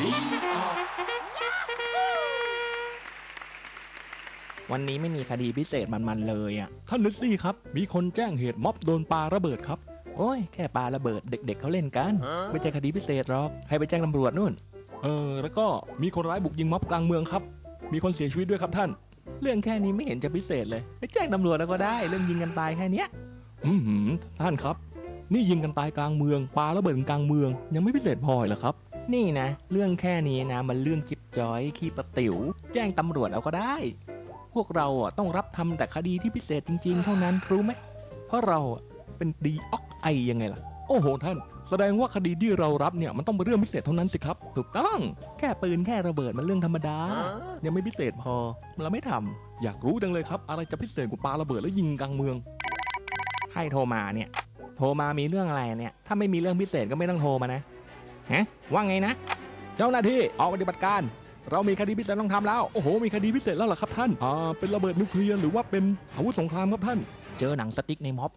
ดีออกวันนี้ไม่มีคดีพิเศษมันๆเลยอะ ท่านนิสซี่ครับ มีคนแจ้งเหตุม็อบโดนปาระเบิดครับ โอ้ย แค่ปาระเบิดเด็ก ๆเขาเล่นกัน ไม่ใช่คดีพิเศษหรอก ให้ไปแจ้งตำรวจนู่น เออ แล้วก็มีคนร้ายบุกยิงม็อบกลางเมืองครับ มีคนเสียชีวิตด้วยครับท่าน เรื่องแค่นี้ไม่เห็นจะพิเศษเลย ไปแจ้งตำรวจแล้วก็ได้ เรื่องยิงกันตายแค่เนี้ย อือหือท่านครับ นี่ยิงกันตายกลางเมือง ปาระเบิดกลางเมือง ยังไม่พิเศษพอเหรอครับ นี่นะ เรื่องแค่นี้นะ มันเรื่องจิบจอยขี้ประติ๋วแจ้งตำรวจเอาก็ได้ พวกเราอะต้องรับทำแต่คดีที่พิเศษจริง ๆ เท่านั้นรู้ไหมเพราะเราอะเป็นดีออกไอยังไงล่ะ โอ้โหท่าน แสดงว่าคดีที่เรารับเนี่ยมันต้องเป็นเรื่องพิเศษเท่านั้นสิครับ ถูกต้อง แค่ปืนแค่ระเบิดมันเรื่องธรรมดา ยังไม่พิเศษพอเราไม่ทำอยากรู้จังเลยครับ อะไรจะพิเศษกว่าปาระเบิดแล้วยิงกลางเมืองใครโทรมาเนี่ย โทรมามีเรื่องอะไรเนี่ย ถ้าไม่มีเรื่องพิเศษก็ไม่ต้องโทรมานะ ฮะว่าไงนะ เจ้าหน้าที่ออกปฏิบัติการ เรามีคดีพิเศษต้องทำแล้ว โอ้โห มีคดีพิเศษแล้วเหรอครับท่าน อ่า เป็นระเบิดนิวเคลียร์หรือว่าเป็นอาวุธสงครามครับท่าน เจอหนังสติ๊กในม็อบ